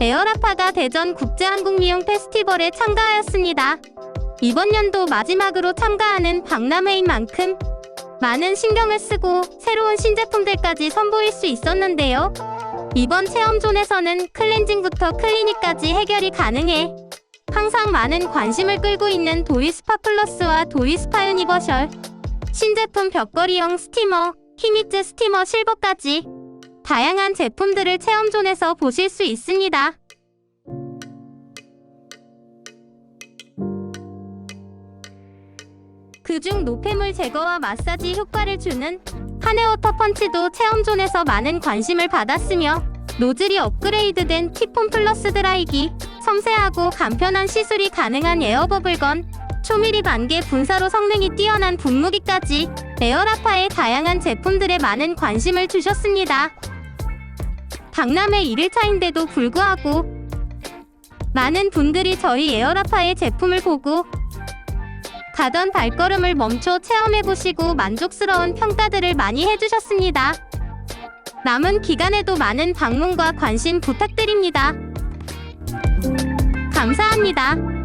에어라파가 대전 국제한국미용 페스티벌에 참가하였습니다. 이번 연도 마지막으로 참가하는 박람회인 만큼 많은 신경을 쓰고 새로운 신제품들까지 선보일 수 있었는데요. 이번 체험존에서는 클렌징부터 클리닉까지 해결이 가능해 항상 많은 관심을 끌고 있는 도이스파 플러스와 도이스파 유니버셜 신제품 벽걸이형 스티머, 히미츠 스티머 실버까지 다양한 제품들을 체험존에서 보실 수 있습니다. 그중 노폐물 제거와 마사지 효과를 주는 한해워터 펀치도 체험존에서 많은 관심을 받았으며 노즐이 업그레이드된 티폰 플러스 드라이기, 섬세하고 간편한 시술이 가능한 에어버블건, 초미리 반개 분사로 성능이 뛰어난 분무기까지 에어라파의 다양한 제품들에 많은 관심을 주셨습니다. 박람회 1일차인데도 불구하고 많은 분들이 저희 에어라파의 제품을 보고 가던 발걸음을 멈춰 체험해보시고 만족스러운 평가들을 많이 해주셨습니다. 남은 기간에도 많은 방문과 관심 부탁드립니다. 감사합니다.